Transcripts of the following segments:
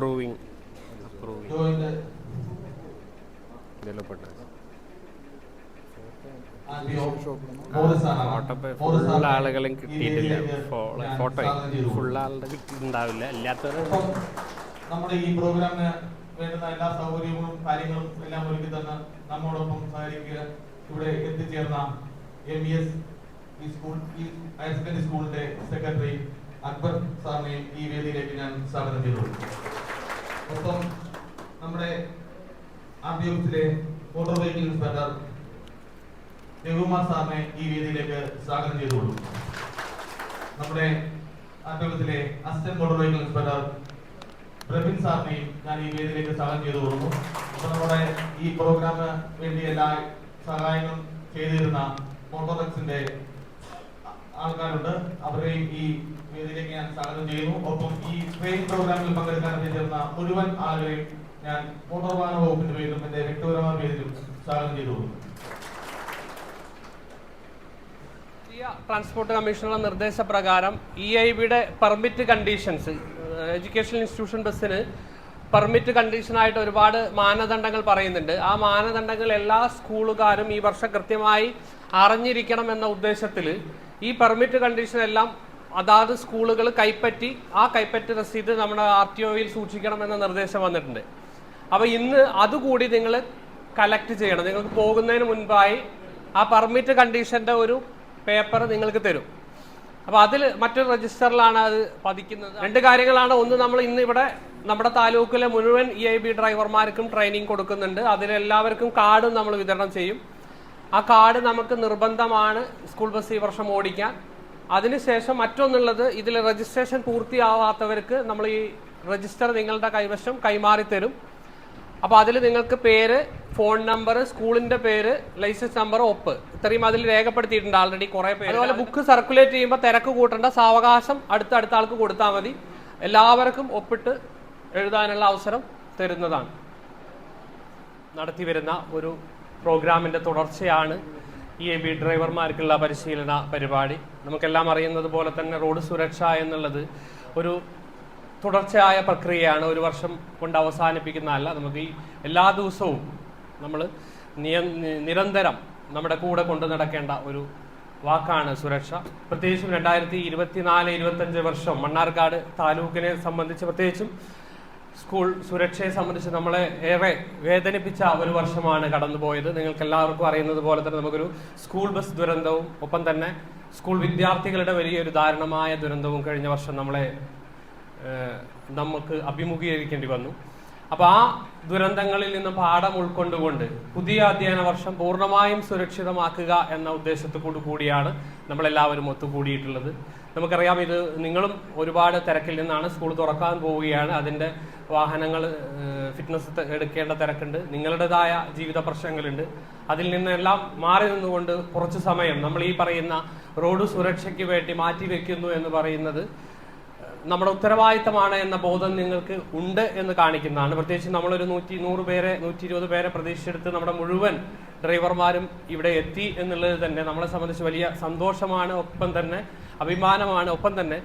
Approving approving. Developer. Photo full ആളുകളും കിട്ടിയിട്ടില്ല. Photo full ആളുടെ കിട്ടിയിട്ടുണ്ടാവില്ല. അല്ലാത്ത ഒപ്പം നമ്മുടെ ഈ പ്രോഗ്രാമിന് വേണ്ടുന്ന എല്ലാ സൗകര്യങ്ങളും കാര്യങ്ങളും എല്ലാം ഒരുക്കി തന്ന് നമ്മോടൊപ്പം സഹകരിക്കുക. ഇവിടെ എത്തിച്ചേർന്ന എം ഇ എസ് ഈ സ്കൂൾ ഈ ഹയർ സെക്കൻഡറി സ്കൂളിന്റെ സെക്രട്ടറി അക്ബർ സാറിനെയും ഈ വേദിയിലേക്ക് ഞാൻ സ്വാഗതം ചെയ്തു. ഒപ്പം നമ്മുടെ ആർ ഡി ഓഫീസിലെ മോട്ടോർ വെഹിക്കിൾ ഇൻസ്പെക്ടർ രഘുമാർ സാറിനെ ഈ വേദിയിലേക്ക് സ്വാഗതം ചെയ്തുകൊള്ളു. നമ്മുടെ ആർട്ടിഫിസിലെ assistant motor vehicle inspector Praveen സാറിനെയും ഞാൻ ഈ വേദിയിലേക്ക് സ്വാഗതം ചെയ്തു കൊടുക്കുന്നു അപ്പൊ നമ്മുടെ ഈ പ്രോഗ്രാമിന് വേണ്ടി എല്ലാ സഹായങ്ങളും ചെയ്തിരുന്ന മോട്ടോറക്സിന്റെ ആൾക്കാരുണ്ട്. അവരെയും ഈ വേദിയിലേക്ക് സ്വാഗതം ചെയ്യുന്നു. ഒപ്പം ഈ ട്രെയിനിങ് പ്രോഗ്രാമിൽ പങ്കെടുക്കാൻ എത്തിച്ചേർന്ന മുഴുവൻ ആളുകളെയും ഞാൻ മോട്ടോർ വാഹന വകുപ്പിന്റെ പേരിലും എന്റെ വ്യക്തിപരമായ പേരിലും സ്വാഗതം ചെയ്തു. ട്രാൻസ്പോർട്ട് കമ്മീഷണറുടെ നിർദ്ദേശപ്രകാരം ഇ ഐ ബിയുടെ പെർമിറ്റ് കണ്ടീഷൻസ് എഡ്യൂക്കേഷൻ ഇൻസ്റ്റിറ്റ്യൂഷൻ ബസ്സിന് പെർമിറ്റ് കണ്ടീഷനായിട്ട് ഒരുപാട് മാനദണ്ഡങ്ങൾ പറയുന്നുണ്ട്. ആ മാനദണ്ഡങ്ങൾ എല്ലാ സ്കൂളുകാരും ഈ വർഷം കൃത്യമായി അറിഞ്ഞിരിക്കണം എന്ന ഉദ്ദേശത്തിൽ ഈ പെർമിറ്റ് കണ്ടീഷൻ എല്ലാം അതാത് സ്കൂളുകൾ കൈപ്പറ്റി ആ കൈപ്പറ്റി രസീത് നമ്മുടെ ആർ ടി ഒയിൽ സൂക്ഷിക്കണം എന്ന നിർദ്ദേശം വന്നിട്ടുണ്ട്. അപ്പോൾ ഇന്ന് അതുകൂടി നിങ്ങൾ കളക്ട് ചെയ്യണം. നിങ്ങൾക്ക് പോകുന്നതിന് മുൻപായി ആ പെർമിറ്റ് കണ്ടീഷന്റെ ഒരു പേപ്പർ നിങ്ങൾക്ക് തരും. അപ്പോൾ അതിൽ മറ്റൊരു രജിസ്റ്ററിലാണ് അത് പതിക്കുന്നത്. രണ്ട് കാര്യങ്ങളാണ്. ഒന്ന് നമ്മൾ ഇന്ന് ഇവിടെ നമ്മുടെ താലൂക്കിലെ മുഴുവൻ ഇ ഐ ബി ഡ്രൈവർമാർക്കും ട്രെയിനിങ് കൊടുക്കുന്നുണ്ട്. അതിലെല്ലാവർക്കും കാർഡും നമ്മൾ വിതരണം ചെയ്യും. ആ കാർഡ് നമുക്ക് നിർബന്ധമാണ് സ്കൂൾ ബസ് ഈ വർഷം ഓടിക്കാൻ. അതിനുശേഷം മറ്റൊന്നുള്ളത് ഇതിൽ രജിസ്ട്രേഷൻ പൂർത്തിയാവാത്തവർക്ക് നമ്മൾ ഈ രജിസ്റ്റർ നിങ്ങളുടെ കൈവശം കൈമാറി തരും. അപ്പോൾ അതിൽ നിങ്ങൾക്ക് പേര് ഫോൺ നമ്പർ സ്കൂളിന്റെ പേര് ലൈസൻസ് നമ്പർ ഒപ്പ്. ഇത്രയും അതിൽ രേഖപ്പെടുത്തിയിട്ടുണ്ട് ആൾറെഡി കുറേ പേര്. അതുപോലെ ബുക്ക് സർക്കുലേറ്റ് ചെയ്യുമ്പോൾ തിരക്ക് കൂട്ടേണ്ട സാവകാശം അടുത്ത അടുത്ത ആൾക്ക് കൊടുത്താൽ മതി. എല്ലാവർക്കും ഒപ്പിട്ട് എഴുതാനുള്ള അവസരം തരുന്നതാണ്. നടത്തി വരുന്ന ഒരു പ്രോഗ്രാമിന്റെ തുടർച്ചയാണ് ഈ എ ബി ഡ്രൈവർമാർക്കുള്ള പരിശീലന പരിപാടി. നമുക്കെല്ലാം അറിയുന്നത് പോലെ തന്നെ റോഡ് സുരക്ഷ എന്നുള്ളത് ഒരു തുടർച്ചയായ പ്രക്രിയയാണ്. ഒരു വർഷം കൊണ്ട് അവസാനിപ്പിക്കുന്നതല്ല നമുക്ക് ഈ എല്ലാ ദിവസവും നമ്മൾ നിരന്തരം നമ്മുടെ കൂടെ കൊണ്ടു നടക്കേണ്ട ഒരു വാക്കാണ് സുരക്ഷ. പ്രത്യേകിച്ചും രണ്ടായിരത്തി ഇരുപത്തിനാല് ഇരുപത്തഞ്ച് വർഷം മണ്ണാർക്കാട് താലൂക്കിനെ സംബന്ധിച്ച് പ്രത്യേകിച്ചും സ്കൂൾ സുരക്ഷയെ സംബന്ധിച്ച് നമ്മളെ ഏറെ വേദനിപ്പിച്ച ഒരു വർഷമാണ് കടന്നുപോയത്. നിങ്ങൾക്ക് എല്ലാവർക്കും അറിയുന്നത് പോലെ തന്നെ നമുക്കൊരു സ്കൂൾ ബസ് ദുരന്തവും ഒപ്പം തന്നെ സ്കൂൾ വിദ്യാർത്ഥികളുടെ വലിയൊരു ദാരുണമായ ദുരന്തവും കഴിഞ്ഞ വർഷം നമ്മളെ നമുക്ക് അഭിമുഖീകരിക്കേണ്ടി വന്നു. അപ്പൊ ആ ദുരന്തങ്ങളിൽ നിന്ന് പാഠം ഉൾക്കൊണ്ടുകൊണ്ട് പുതിയ അധ്യയന വർഷം പൂർണമായും സുരക്ഷിതമാക്കുക എന്ന ഉദ്ദേശത്തോടു കൂടിയാണ് നമ്മളെല്ലാവരും ഒത്തുകൂടിയിട്ടുള്ളത്. നമുക്കറിയാം ഇത് നിങ്ങളും ഒരുപാട് തിരക്കിൽ നിന്നാണ് സ്കൂൾ തുറക്കാൻ പോവുകയാണ്. അതിന്റെ വാഹനങ്ങൾ ഫിറ്റ്നസ് എടുക്കേണ്ട തിരക്കുണ്ട്. നിങ്ങളുടേതായ ജീവിത പ്രശ്നങ്ങളുണ്ട്. അതിൽ നിന്നെല്ലാം മാറി നിന്നുകൊണ്ട് കുറച്ച് സമയം നമ്മൾ ഈ പറയുന്ന റോഡ് സുരക്ഷയ്ക്ക് വേണ്ടി മാറ്റി മാറ്റിവെക്കുന്നു എന്ന് പറയുന്നത് നമ്മുടെ ഉത്തരവാദിത്തമാണ് എന്ന ബോധം നിങ്ങൾക്ക് ഉണ്ട് എന്ന് കാണിക്കുന്നതാണ്. പ്രത്യേകിച്ച് നമ്മളൊരു നൂറ്റി നൂറ് പേരെ നൂറ്റി ഇരുപത് പേരെ പ്രതീക്ഷിച്ചെടുത്ത് നമ്മുടെ മുഴുവൻ ഡ്രൈവർമാരും ഇവിടെ എത്തി എന്നുള്ളത് തന്നെ നമ്മളെ സംബന്ധിച്ച് വലിയ സന്തോഷമാണ്. ഒപ്പം തന്നെ അഭിമാനമാണ്. ഒപ്പം തന്നെ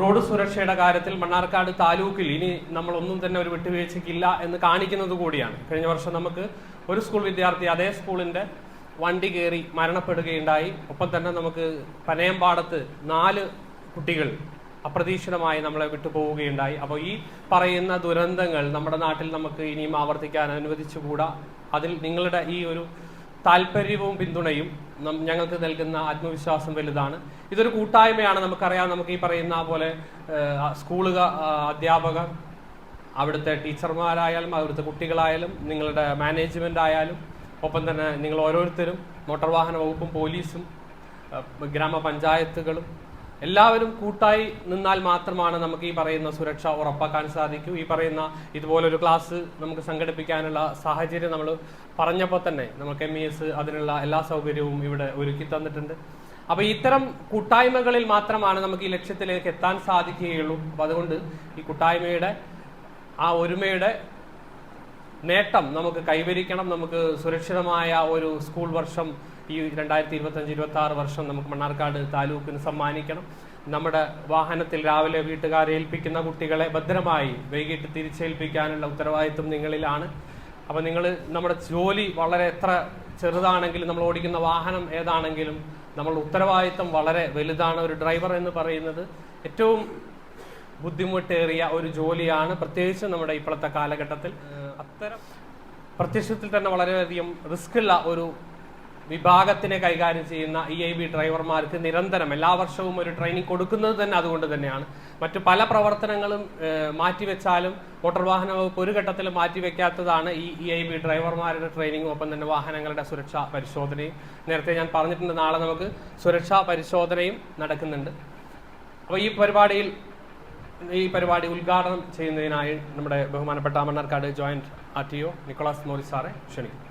റോഡ് സുരക്ഷയുടെ കാര്യത്തിൽ മണ്ണാർക്കാട് താലൂക്കിൽ ഇനി നമ്മളൊന്നും തന്നെ ഒരു വിട്ടുവീഴ്ചയ്ക്കില്ല എന്ന് കാണിക്കുന്നത് കൂടിയാണ്. കഴിഞ്ഞ വർഷം നമുക്ക് ഒരു സ്കൂൾ വിദ്യാർത്ഥി അതേ സ്കൂളിന്റെ വണ്ടി കയറി മരണപ്പെടുകയുണ്ടായി. ഒപ്പം തന്നെ നമുക്ക് പനയമ്പാടത്ത് നാല് കുട്ടികൾ അപ്രതീക്ഷിതമായി നമ്മളെ വിട്ടുപോവുകയുണ്ടായി. അപ്പോൾ ഈ പറയുന്ന ദുരന്തങ്ങൾ നമ്മുടെ നാട്ടിൽ നമുക്ക് ഇനിയും ആവർത്തിക്കാൻ അനുവദിച്ചുകൂടാ? അതിൽ നിങ്ങളുടെ ഈ ഒരു താല്പര്യവും പിന്തുണയും ഞങ്ങൾക്ക് നൽകുന്ന ആത്മവിശ്വാസം വലുതാണ്. ഇതൊരു കൂട്ടായ്മയാണ് നമുക്കറിയാം. നമുക്ക് ഈ പറയുന്ന പോലെ സ്കൂളുക അധ്യാപകർ അവിടുത്തെ ടീച്ചർമാരായാലും അവിടുത്തെ കുട്ടികളായാലും നിങ്ങളുടെ മാനേജ്മെന്റ് ആയാലും ഒപ്പം തന്നെ നിങ്ങൾ ഓരോരുത്തരും മോട്ടോർ വാഹന വകുപ്പും പോലീസും ഗ്രാമപഞ്ചായത്തുകളും എല്ലാവരും കൂട്ടായി നിന്നാൽ മാത്രമാണ് നമുക്ക് ഈ പറയുന്ന സുരക്ഷ ഉറപ്പാക്കാൻ സാധിക്കൂ. ഈ പറയുന്ന ഇതുപോലൊരു ക്ലാസ് നമുക്ക് സംഘടിപ്പിക്കാനുള്ള സാഹചര്യം നമ്മൾ പറഞ്ഞപ്പോൾ തന്നെ നമുക്ക് എം ഇ എസ് അതിനുള്ള എല്ലാ സൗകര്യവും ഇവിടെ ഒരുക്കി തന്നിട്ടുണ്ട്. അപ്പോൾ ഇത്തരം കൂട്ടായ്മകളിൽ മാത്രമാണ് നമുക്ക് ഈ ലക്ഷ്യത്തിലേക്ക് എത്താൻ സാധിക്കുകയുള്ളൂ. അപ്പൊ അതുകൊണ്ട് ഈ കൂട്ടായ്മയുടെ ആ ഒരുമയുടെ നേട്ടം നമുക്ക് കൈവരിക്കണം. നമുക്ക് സുരക്ഷിതമായ ഒരു സ്കൂൾ വർഷം ഈ രണ്ടായിരത്തി ഇരുപത്തഞ്ച് ഇരുപത്തി ആറ് വർഷം നമുക്ക് മണ്ണാർക്കാട് താലൂക്കിന് സമ്മാനിക്കണം. നമ്മുടെ വാഹനത്തിൽ രാവിലെ വീട്ടുകാരെ ഏൽപ്പിക്കുന്ന കുട്ടികളെ ഭദ്രമായി വൈകിട്ട് തിരിച്ചേൽപ്പിക്കാനുള്ള ഉത്തരവാദിത്വം നിങ്ങളിലാണ്. അപ്പോൾ നിങ്ങൾ നമ്മുടെ ജോലി വളരെ എത്ര ചെറുതാണെങ്കിലും നമ്മൾ ഓടിക്കുന്ന വാഹനം ഏതാണെങ്കിലും നമ്മളുടെ ഉത്തരവാദിത്വം വളരെ വലുതാണ് ഒരു ഡ്രൈവർ എന്ന് പറയുന്നത്. ഏറ്റവും ബുദ്ധിമുട്ടേറിയ ഒരു ജോലിയാണ് പ്രത്യേകിച്ച് നമ്മുടെ ഇപ്പോഴത്തെ കാലഘട്ടത്തിൽ. അത്തരം പ്രത്യക്ഷത്തിൽ തന്നെ വളരെയധികം റിസ്ക് ഉള്ള ഒരു വിഭാഗത്തിനെ കൈകാര്യം ചെയ്യുന്ന ഇ ഐ ബി ഡ്രൈവർമാർക്ക് നിരന്തരം എല്ലാ വർഷവും ഒരു ട്രെയിനിങ് കൊടുക്കുന്നത് തന്നെ അതുകൊണ്ട് തന്നെയാണ്. മറ്റു പല പ്രവർത്തനങ്ങളും മാറ്റിവെച്ചാലും മോട്ടോർ വാഹന വകുപ്പ് ഒരു ഘട്ടത്തിൽ മാറ്റിവെക്കാത്തതാണ് ഈ ഇ ഐ ബി ഡ്രൈവർമാരുടെ ട്രെയിനിങ്ങും ഒപ്പം തന്നെ വാഹനങ്ങളുടെ സുരക്ഷാ പരിശോധനയും. നേരത്തെ ഞാൻ പറഞ്ഞിട്ടുണ്ട് നാളെ നമുക്ക് സുരക്ഷാ പരിശോധനയും നടക്കുന്നുണ്ട്. അപ്പോൾ ഈ പരിപാടിയിൽ ഈ പരിപാടി ഉദ്ഘാടനം ചെയ്യുന്നതിനായി നമ്മുടെ ബഹുമാനപ്പെട്ട അമർനാർക്കാട് joint R T O Nicholas മോറി സാറെ ക്ഷണിക്കും